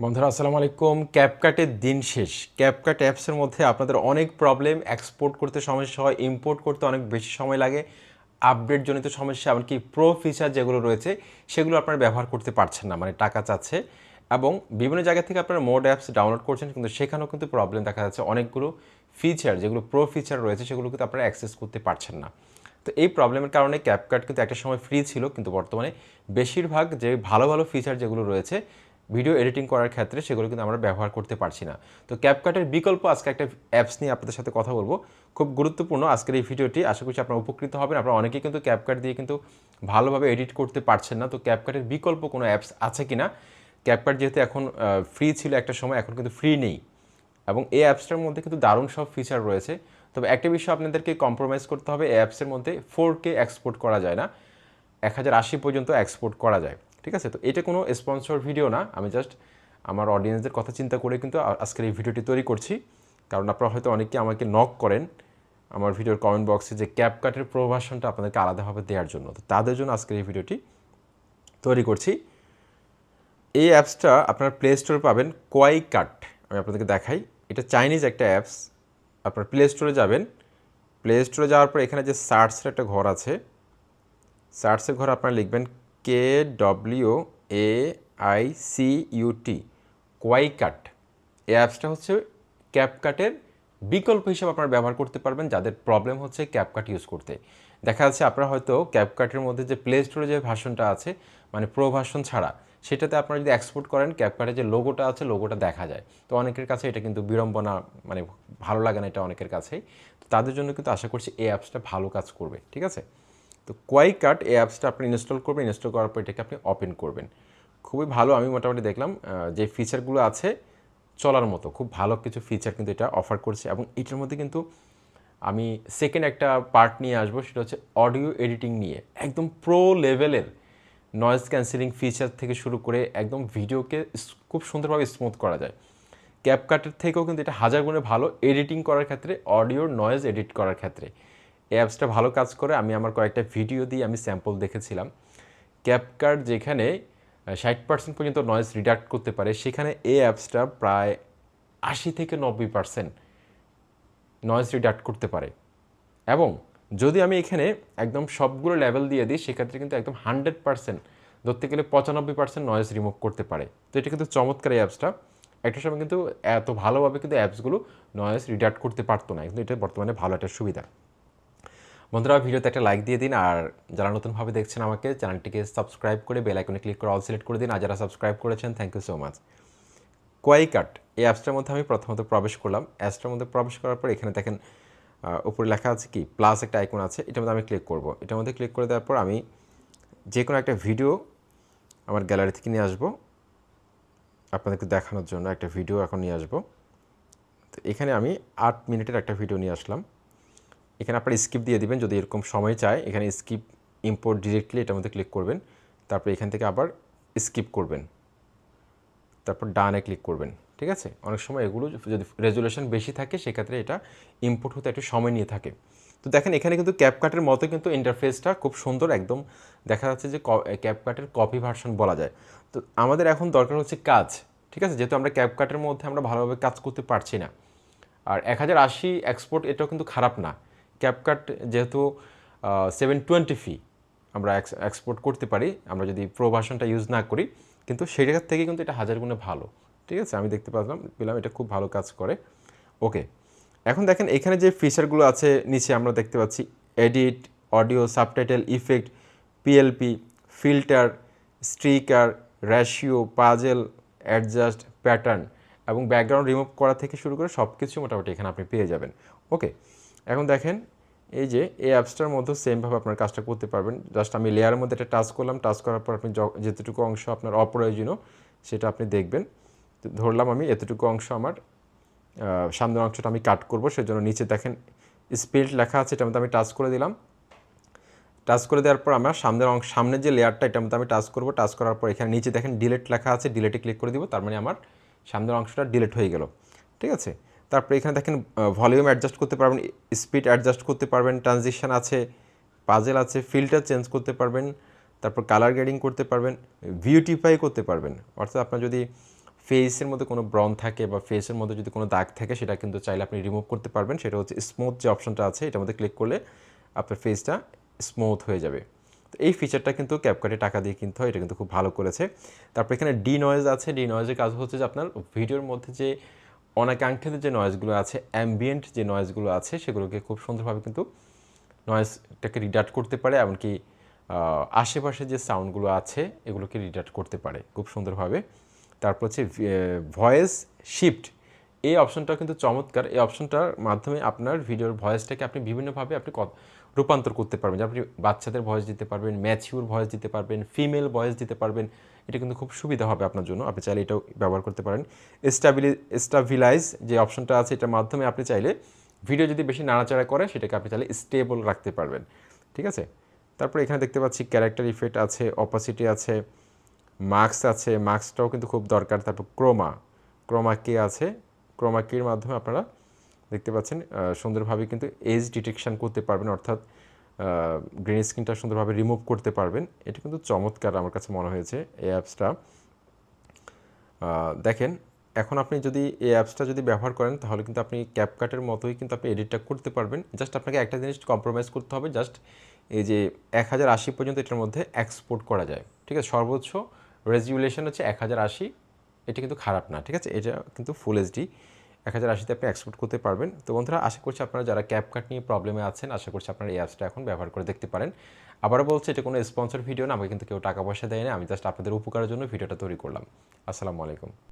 বন্ধুরা, আসসালামু আলাইকুম। ক্যাপকাটের দিন শেষ। ক্যাপকাট অ্যাপসের মধ্যে আপনাদের অনেক প্রবলেম এক্সপোর্ট করতে সমস্যা হয় ইম্পোর্ট করতে অনেক বেশি সময় লাগে আপডেট জনিত সমস্যা, এমনকি প্রো ফিচার যেগুলো রয়েছে, সেগুলো আপনারা ব্যবহার করতে পারছেন না মানে টাকা চাচ্ছে। এবং বিভিন্ন জায়গা থেকে আপনারা মোড অ্যাপস ডাউনলোড করছেন, কিন্তু সেখানেও কিন্তু প্রবলেম দেখা যাচ্ছে অনেকগুলো ফিচার যেগুলো প্রো ফিচার রয়েছে, সেগুলো কিন্তু আপনারা অ্যাক্সেস করতে পারছেন না। তো এই প্রবলেমের কারণে ক্যাপকাট কিন্তু একটা সময় ফ্রি ছিল, কিন্তু বর্তমানে বেশিরভাগ যে ভালো ভালো ফিচার যেগুলো রয়েছে ভিডিও এডিটিং করার ক্ষেত্রে সেগুলো কিন্তু আমরা ব্যবহার করতে পারছি না। তো ক্যাপকাটের বিকল্প আজকে একটা অ্যাপস নিয়ে আপনাদের সাথে কথা বলব। খুব গুরুত্বপূর্ণ আজকের এই ভিডিওটি। আশা করছি আপনারা উপকৃত হবেন। আপনারা অনেকেই কিন্তু ক্যাপকাট দিয়ে কিন্তু ভালোভাবে এডিট করতে পারছেন না। তো ক্যাপকাটের বিকল্প কোনো অ্যাপস আছে কি না ক্যাপকাট যেহেতু এখন ফ্রি ছিল একটা সময়, এখন কিন্তু ফ্রি নেই। এবং এই অ্যাপসটার মধ্যে কিন্তু দারুণ সব ফিচার রয়েছে। তবে একটা বিষয় আপনাদেরকে কম্প্রোমাইজ করতে হবে, এই অ্যাপসের মধ্যে ফোর কে এক্সপোর্ট করা যায় না। এক হাজার আশি পর্যন্ত এক্সপোর্ট করা যায়। ঠিক আছে? তো এটা কোনো স্পন্সর ভিডিও না। আমি জাস্ট আমার অডিয়েন্সদের কথা চিন্তা করে কিন্তু আজকের এই ভিডিওটি তৈরি করছি। কারণ আপনারা হয়তো অনেকে আমাকে নক করেন আমার ভিডিওর কমেন্ট বক্সে যে ক্যাপ কাটের প্রভাষণটা আপনাদেরকে আলাদাভাবে দেওয়ার জন্য। তো তাদের জন্য আজকের এই ভিডিওটি তৈরি করছি। এই অ্যাপসটা আপনার প্লে স্টোরে পাবেন কোয়াই কাট আমি আপনাদেরকে দেখাই। এটা চাইনিজ একটা অ্যাপস আপনার প্লে স্টোরে যাবেন। প্লে স্টোরে যাওয়ার পর এখানে যে সার্চের একটা ঘর আছে সার্চের ঘর আপনারা লিখবেন K W A I C U T KwaiCut এই অ্যাপসটা হচ্ছে ক্যাপকাটের বিকল্প হিসেবে আপনারা ব্যবহার করতে পারবেন, যাদের প্রবলেম হচ্ছে ক্যাপকাট ইউজ করতে। দেখা যাচ্ছে আপনারা হয়তো ক্যাপকাটের মধ্যে যে প্লে স্টোরে যে ভাষণটা আছে মানে প্রো ভাষণ ছাড়া, সেটাতে আপনারা যদি এক্সপোর্ট করেন ক্যাপকাটের যে লোগোটা আছে লোগোটা দেখা যায়। তো অনেকের কাছে এটা কিন্তু বিড়ম্বনা মানে ভালো লাগে না এটা অনেকের কাছেই। তো তাদের জন্য কিন্তু আশা করছি এই অ্যাপসটা ভালো কাজ করবে, ঠিক আছে? তো কোয়াইকাট এই অ্যাপসটা আপনি ইনস্টল করবেন ইনস্টল করার পর এটাকে আপনি ওপেন করবেন। খুবই ভালো, আমি মোটামুটি দেখলাম যে ফিচারগুলো আছে চলার মতো, খুব ভালো কিছু ফিচার কিন্তু এটা অফার করছে এবং এটার মধ্যে কিন্তু আমি সেকেন্ড একটা পার্ট নিয়ে আসব, সেটা হচ্ছে অডিও এডিটিং নিয়ে। একদম প্রো লেভেলের নয়েজ ক্যান্সেলিং ফিচার থেকে শুরু করে একদম ভিডিওকে খুব সুন্দরভাবে স্মুথ করা যায়। ক্যাপকাটের থেকেও কিন্তু এটা হাজার গুণে ভালো এডিটিং করার ক্ষেত্রে অডিওর নয়েজ এডিট করার ক্ষেত্রে। এই অ্যাপসটা ভালো কাজ করে, আমি আমার কয়েকটা ভিডিও দিয়ে আমি স্যাম্পল দেখেছিলাম। ক্যাপকাট যেখানে ষাট পার্সেন্ট পর্যন্ত নয়েজ রিডাক্ট করতে পারে, সেখানে এই অ্যাপসটা প্রায় আশি থেকে নব্বই পার্সেন্ট নয়েজ রিডাক্ট করতে পারে। এবং যদি আমি এখানে একদম সবগুলো লেভেল দিয়ে দিই, সেক্ষেত্রে কিন্তু একদম হান্ড্রেড পার্সেন্ট ধরতে গেলে পঁচানব্বই পার্সেন্ট নয়েজ রিমুভ করতে পারে। তো এটা কিন্তু চমৎকার এই অ্যাপসটা একটা সময় কিন্তু এত ভালোভাবে কিন্তু অ্যাপসগুলো নয়েজ রিডাক্ট করতে পারতো না। কিন্তু এটা বর্তমানে ভালো একটা সুবিধা। বন্ধুরা, ভিডিওতে একটা লাইক দিয়ে দিন আর যারা নতুনভাবে দেখছেন আমাকে, চ্যানেলটিকে সাবস্ক্রাইব করে বেল আইকনে ক্লিক করে অল সিলেক্ট করে দিন। আর যারা সাবস্ক্রাইব করেছেন thank you so much KwaiCut এই অ্যাপসটার মধ্যে আমি প্রথমত প্রবেশ করলাম। অ্যাপসটার মধ্যে প্রবেশ করার পর এখানে দেখেন উপরে লেখা আছে কি? প্লাস একটা আইকন আছে, এটার মধ্যে আমি ক্লিক করব। এটার মধ্যে ক্লিক করে দেওয়ার পর আমি যে কোনো একটা ভিডিও আমার গ্যালারি থেকে নিয়ে আসব। আপনাদেরকে দেখানোর জন্য একটা ভিডিও এখন নিয়ে আসব। তো এখানে আমি আট মিনিটের একটা ভিডিও নিয়ে আসলাম। এখানে আপনারা স্কিপ দিয়ে দিবেন, যদি এরকম সময় চায়, এখানে স্কিপ ইম্পোর্ট ডিরেক্টলি এটার মধ্যে ক্লিক করবেন, তারপর এখান থেকে আবার স্কিপ করবেন। তারপর ডানে ক্লিক করবেন, ঠিক আছে? অনেক সময় এগুলো যদি রেজুলেশন বেশি থাকে, সেক্ষেত্রে এটা ইম্পোর্ট হতে একটু সময় নিয়ে থাকে। তো দেখেন, এখানে কিন্তু ক্যাপকাটের মতো কিন্তু ইন্টারফেসটা খুব সুন্দর, একদম দেখা যাচ্ছে যে ক্যাপকাটের কপি ভার্সন বলা যায়। তো আমাদের এখন দরকার হচ্ছে কাজ, ঠিক আছে? যেহেতু আমরা ক্যাপকাটের মধ্যে আমরা ভালোভাবে কাজ করতে পারছি না। আর এক হাজার আশি এক্সপোর্ট এটাও কিন্তু খারাপ না। ক্যাপকাট যেহেতু সেভেন টোয়েন্টি ফি আমরা এক্সপোর্ট করতে পারি, আমরা যদি প্রো ভার্সনটা ইউজ না করি, কিন্তু সেই জায়গার থেকে কিন্তু এটা হাজার গুণে ভালো। ঠিক আছে? আমি দেখতে পারলাম, পেলাম, এটা খুব ভালো কাজ করে। ওকে এখন দেখেন এখানে যে ফিচারগুলো আছে, নিচে আমরা দেখতে পাচ্ছি edit audio subtitle effect PLP filter sticker ratio puzzle adjust pattern এবং ব্যাকগ্রাউন্ড রিমুভ করা থেকে শুরু করে সব কিছু মোটামুটি এখানে আপনি পেয়ে যাবেন। ওকে এখন দেখেন, এই যে এই অ্যাপসটার মধ্যে সেমভাবে আপনার কাজটা করতে পারবেন। জাস্ট আমি লেয়ারের মধ্যে একটা টাচ করলাম টাচ করার পর আপনি যেতটুকু অংশ আপনার অপ্রয়োজনীয় সেটা আপনি দেখবেন। তো ধরলাম আমি এতটুকু অংশ আমার সামনের অংশটা আমি কাট করব, সেজন্য নিচে দেখেন স্পিড লেখা আছে, এটার মধ্যে আমি টাচ করে দিলাম। টাচ করে দেওয়ার পর আমার সামনের অংশ, সামনের যে লেয়ারটা এটার মধ্যে আমি টাচ করব। টাচ করার পর এখানে নিচে দেখেন ডিলেট লেখা আছে ডিলেটে ক্লিক করে দিব, তার মানে আমার সামনের অংশটা ডিলেট হয়ে গেল। ঠিক আছে? তারপরে এখানে দেখেন ভলিউম অ্যাডজাস্ট করতে পারবেন স্পিড অ্যাডজাস্ট করতে পারবেন ট্রানজিশন আছে পাজেল আছে ফিল্টার চেঞ্জ করতে পারবেন, তারপর কালার গ্রেডিং করতে পারবেন ভিউটিফাই করতে পারবেন। অর্থাৎ আপনার যদি ফেসের মধ্যে কোনো ব্রন থাকে বা ফেসের মধ্যে যদি কোনো দাগ থাকে, সেটা কিন্তু চাইলে আপনি রিমুভ করতে পারবেন। সেটা হচ্ছে স্মুথ যে অপশনটা আছে, এটার মধ্যে ক্লিক করলে আপনার ফেসটা স্মুথ হয়ে যাবে। তো এই ফিচারটা কিন্তু ক্যাপকাটে টাকা দিয়ে কিনতে হয়, এটা কিন্তু খুব ভালো করেছে। তারপর এখানে ডি নয়েজ আছে ডি নয়েজের কাজ হচ্ছে যে আপনার ভিডিওর মধ্যে যে অনাকাঙ্ক্ষিত যে নয়েজগুলো আছে অ্যাম্বিয়েন্ট যে নয়েজগুলো আছে, সেগুলোকে খুব সুন্দরভাবে কিন্তু নয়েজটাকে রিডাক্ট করতে পারে এমনকি আশেপাশে যে সাউন্ডগুলো আছে, এগুলোকে রিডাক্ট করতে পারে খুব সুন্দরভাবে। তারপর হচ্ছে ভয়েস শিফট এই অপশনটাও কিন্তু চমৎকার। এই অপশনটার মাধ্যমে আপনার ভিডিওর ভয়েসটাকে আপনি বিভিন্নভাবে আপনি রূপান্তর করতে পারবেন। আপনি বাচ্চাদের ভয়েস দিতে পারবেন ম্যাচিউর ভয়েস দিতে পারবেন ফিমেল ভয়েস দিতে পারবেন। এটা কিন্তু খুব সুবিধা হবে আপনার জন্য। আপনি চাইলে এটাও ব্যবহার করতে পারেন। স্টাবিলি স্টাবিলাইজ যে অপশনটা আছে এটার মাধ্যমে আপনি চাইলে ভিডিও যদি বেশি নাড়াচাড়া করে, সেটাকে আপনি চাইলে স্টেবল রাখতে পারবেন। ঠিক আছে? তারপরে এখানে দেখতে পাচ্ছি ক্যারেক্টার ইফেক্ট আছে অপাসিটি আছে মার্কস আছে। মার্কসটাও কিন্তু খুব দরকার। তারপর ক্রোমা ক্রোমা কে আছে। ক্রোমা কের মাধ্যমে আপনারা দেখতে পাচ্ছেন সুন্দরভাবে কিন্তু এজ ডিটেকশন করতে পারবেন, অর্থাৎ গ্রিন স্ক্রিনটা সুন্দরভাবে রিমুভ করতে পারবেন। এটা কিন্তু চমৎকার আমার কাছে মনে হয়েছে এই অ্যাপসটা দেখেন, এখন আপনি যদি এই অ্যাপসটা যদি ব্যবহার করেন, তাহলে কিন্তু আপনি ক্যাপকাটের মতোই কিন্তু আপনি এডিটটা করতে পারবেন। জাস্ট আপনাকে একটা জিনিস কম্প্রোমাইজ করতে হবে জাস্ট এই যে এক হাজার আশি পর্যন্ত এটার মধ্যে এক্সপোর্ট করা যায়। ঠিক আছে, সর্বোচ্চ রেজুলেশন হচ্ছে এক হাজার আশি। এটা কিন্তু খারাপ না, ঠিক আছে? এটা কিন্তু ফুল এইচডি এক হাজার আশিতে আপনি এক্সপোর্ট করতে পারবেন। তো বন্ধুরা, আশা করছি আপনারা যারা ক্যাপকাট নিয়ে প্রবলেমে আছেন, আশা করছি আপনারা এই অ্যাপসটা এখন ব্যবহার করে দেখতে পারেন। আবারও বলছে, এটা কোনো স্পন্সর ভিডিও না, আমাকে কিন্তু কেউ টাকা পয়সা দেয় না। আমি জাস্ট আপনাদের উপকারের জন্য ভিডিওটা তৈরি করলাম। আসসালামু আলাইকুম।